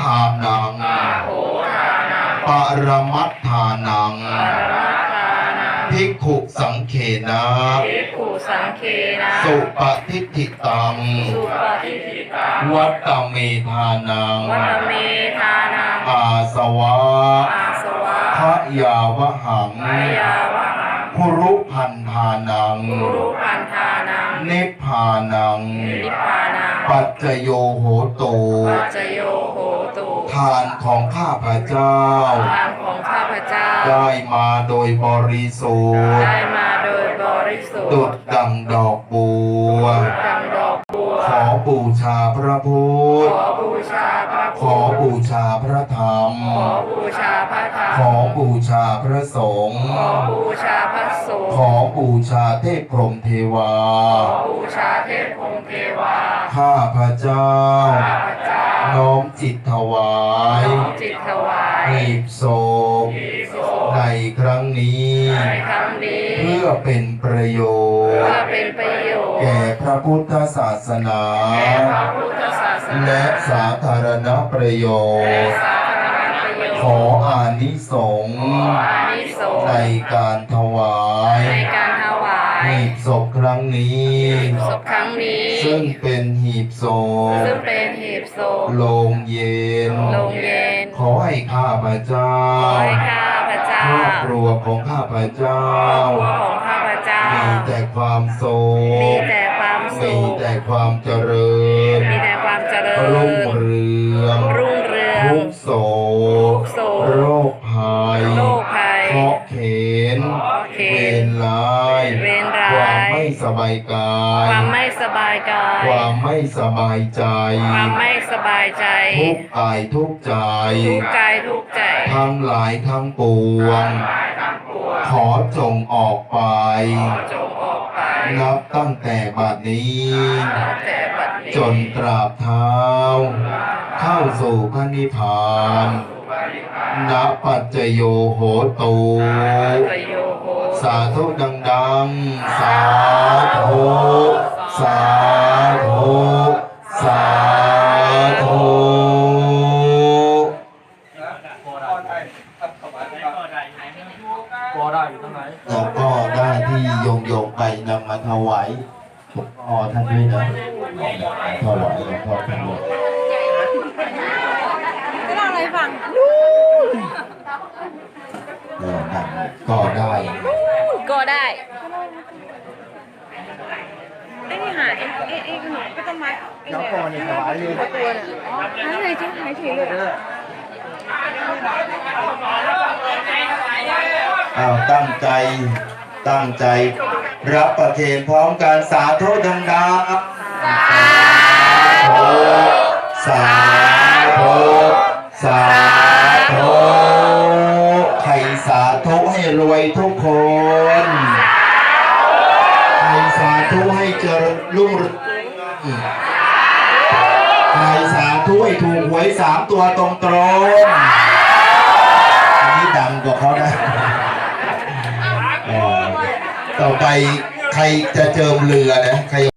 ทานังโหทานังปรมัตถานังปรมัตถานังภิกขุสังเขนะภิกขุสังเคนะสุปฏิทิตังสุปฏิทิตังวัตตเมธานังวัตเมธานัง อาสวะอาสวะพะยาวหังพยาวะหังคุรุพันธานังกุรุพันธานัง นิพพานังนิพพานังปัจจโยโหตุปัจจโยโหตุ ทานของข้าพเจ้า ทานของข้าพเจ้า ได้มาโดยบริสุทธิ์ได้มาโดยบริสุทดุดธิ์ดังดอกบัว ดังดอกบัว ขอบูชาพระพุทธ ขอบูชาพระขอบูชาพระธรรม ขอบูชาพระธรรมขอบูชาพระสงฆ์ ขอบูชาพระสงฆ์ขอบูชาเทพพรหมเทวาขอบูชาเทพพรหมเทวาข้าพระเจ้าข้าพเจ้า น้อมจิตถวายน้อมจิตถวายหีบศพศพในครั้งนี้ในครั้งนี้ เพื่อเป็นประโยชเพื่อน์เป็นประโยชน์แก่พระพุทธศาสนาแก่พระพุทธศาสนา และสาธารณประโยและชน์สาธารณประโยชน์ ขออานิสงส์ขออานิสงส์ในการถวายในการถวายหีบศพครั้งนี้ ศพครั้งนี้ ซึ่งเป็นหีบศพซึ่งเป็นหีบศพโลงเย็นโรงเย็น ขอให้ข้าพเจ้าขอให้ข้าพเจ้าครอบครัวของข้าพเจ้าครอบครัวของข้าพเจ้ามีแต่ความสุขมีแต่ความสุมีขแต่ความเจริญายกาย ความไม่สบายกาย ความไม่สบายใจ ความไม่สบายใจ ทุกข์กายทุกข์ใจ ทุกข์กายทุกข์ใจ ทั้งหลายทั้งปวง ขอจงออกไปขอจงออกไปนับตั้งแต่บัดนี้ตั้งแต่บัดนี้ จนตราบเท้า เข้าสู่พระนิพพาน ณปัจจโยโหตูประโยโห สาธุดังๆ สาธุ สาธุ สาธุก็ได้อยู่ตรงไหนแล้วก็ได้ที่โยงโยงๆไปนำมาถวายหลวงพ่อท่านด้วยนะถวายหลวงพ่อท่านด้วยจะเล่าอะไรให้ฟังเหายไอ้ไอ้ไอ้ขนมก็ต้นไม้ไอ้เจ้าเนี่ยอนนี่ถวายเลย ตัวเนี่ยอ๋อหายเลยจริงหายเฉยเลยอะ อ้าวตั้งใจตั้งใจรับประเคนพร้อมกันสาธุดังๆสาธุสาธุสาธุใครสาธุให้รวยทุกคน ใครสาธุให้ถูกหวยสามตัวตรงๆอันนี้ดังกว่าเขานะต่อไปใครจะเจิมเรือนะใคร